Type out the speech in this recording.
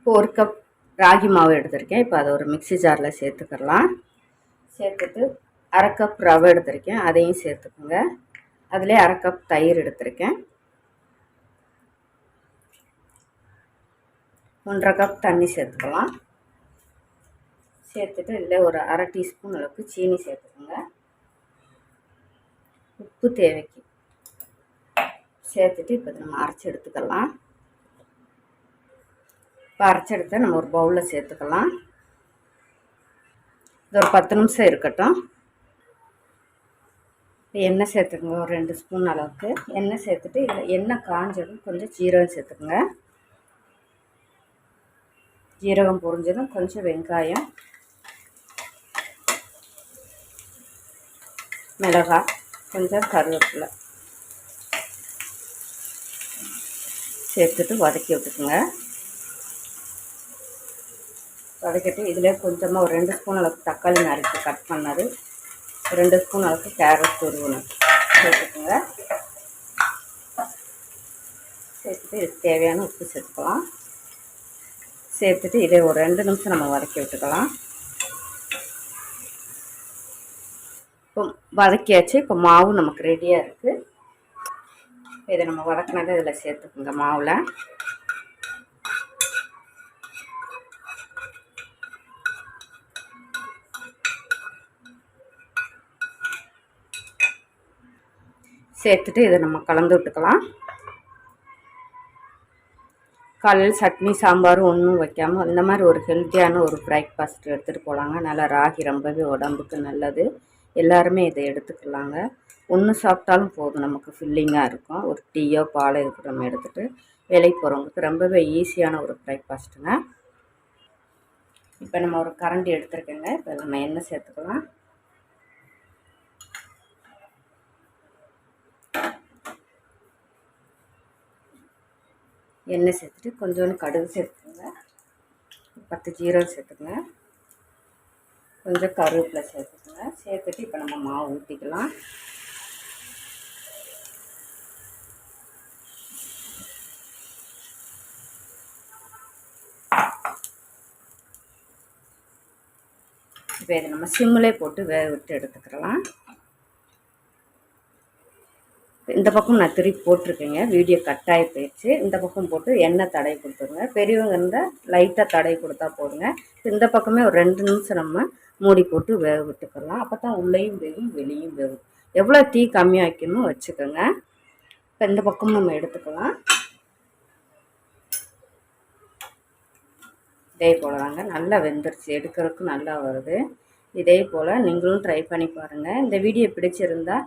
இப்போ ஒரு கப் ராகி மாவு எடுத்திருக்கேன். இப்போ அதை ஒரு மிக்ஸி ஜாரில் சேர்த்துக்கலாம். சேர்த்துட்டு அரை கப் ரவை எடுத்திருக்கேன். அதையும் சேர்த்துக்கோங்க. அதிலே அரை கப் தயிர் எடுத்திருக்கேன். ஒன்றரை கப் தண்ணி சேர்த்துக்கலாம். சேர்த்துட்டு இதில் ஒரு அரை டீஸ்பூன் அளவுக்கு சீனி சேர்த்துக்கோங்க. உப்பு தேவைக்கு. சேர்த்துட்டு இப்போ நம்ம அரைச்சி எடுத்துக்கலாம். இப்போ அரைச்செடுத்து நம்ம ஒரு பவுலில் சேர்த்துக்கலாம். இது ஒரு பத்து நிமிஷம் இருக்கட்டும். எண்ணெய் சேர்த்துக்கோங்க ஒரு ரெண்டு ஸ்பூன் அளவுக்கு. எண்ணெய் சேர்த்துட்டு இதில் எண்ணெய் காஞ்சதும் கொஞ்சம் ஜீரகம் சேர்த்துக்கோங்க. ஜீரகம் பொரிஞ்சதும் கொஞ்சம் வெங்காயம் மிளகாய் கொஞ்சம் கருவேப்பிலை சேர்த்துட்டு வதக்கி விட்டுக்குங்க. வதக்கிட்டு இதில் கொஞ்சமாக ஒரு ரெண்டு ஸ்பூன் அளவுக்கு தக்காளி நறுக்கி கட் பண்ணது. ரெண்டு ஸ்பூன் அளவுக்கு கேரட் துருவணும். சேர்த்துக்கோங்க. சேர்த்துட்டு இதுக்கு தேவையான உப்பு சேர்த்துக்கலாம். சேர்த்துட்டு இதை ஒரு ரெண்டு நிமிஷம் நம்ம வதக்கி விட்டுக்கலாம். இப்போ வதக்கியாச்சு. இப்போ மாவு நமக்கு ரெடியாக இருக்குது இதை நம்ம வதக்கினதை இதில் சேர்த்துக்குங்க மாவில். சேர்த்துட்டு இதை நம்ம கலந்து விட்டுக்கலாம். காலையில் சட்னி சாம்பார் ஒன்றும் வைக்காமல் இந்த மாதிரி ஒரு ஹெல்த்தியான ஒரு பிரேக்ஃபாஸ்ட் எடுத்துகிட்டு போகலாங்க நல்லா ராகி ரொம்பவே உடம்புக்கு நல்லது. எல்லாருமே இதை எடுத்துக்கலாங்க. ஒன்று சாப்பிட்டாலும் போதும் நமக்கு ஃபில்லிங்காக இருக்கும். ஒரு டீயோ பாலோ இதுக்கு நம்ம எடுத்துகிட்டு வேலைக்கு போகிறவங்களுக்கு ரொம்பவே ஈஸியான ஒரு பிரேக்ஃபாஸ்ட்டுங்க இப்போ நம்ம ஒரு கரண்டி எடுத்துருக்கேங்க. இப்போ நம்ம எண்ணெய் சேர்த்துக்கலாம். எண்ணெய் சேர்த்துட்டு கொஞ்சோண்டு கடுகு சேர்த்துக்கோங்க. பத்து ஜீரகம் சேர்த்துக்கோங்க. கொஞ்சம் கருவேப்பிலை சேர்த்துக்கோங்க. சேர்த்துட்டு இப்போ நம்ம மாவு ஊற்றிக்கலாம் இப்போ இதை நம்ம சிம்மிலே போட்டு வேக விட்டு எடுத்துக்கலாம். இந்த பக்கம் நான் திருப்பி போட்டிருக்கேங்க. வீடியோ கட் ஆகி போயிடுச்சு. இந்த பக்கம் போட்டு எண்ணெய் தடவி கொடுத்துருங்க. பெரியவங்க இருந்தால் லைட்டாக தடவி கொடுத்தா போடுங்க இந்த பக்கமே ஒரு ரெண்டு நிமிஷம் நம்ம மூடி போட்டு வேக விட்டுக்கலாம். அப்போ தான் உள்ளேயும் வேகும் வெளியும் வேகும். எவ்வளோ டீ கம்மியாக வைக்கணும் வச்சுக்கோங்க. இப்போ இந்த பக்கமும் நம்ம எடுத்துக்கலாம். இதே போல் தாங்க நல்லா வெந்துருச்சு. எடுக்கிறதுக்கு நல்லா வருது. இதே போல் நீங்களும் ட்ரை பண்ணி பாருங்கள் இந்த வீடியோ பிடிச்சிருந்தால்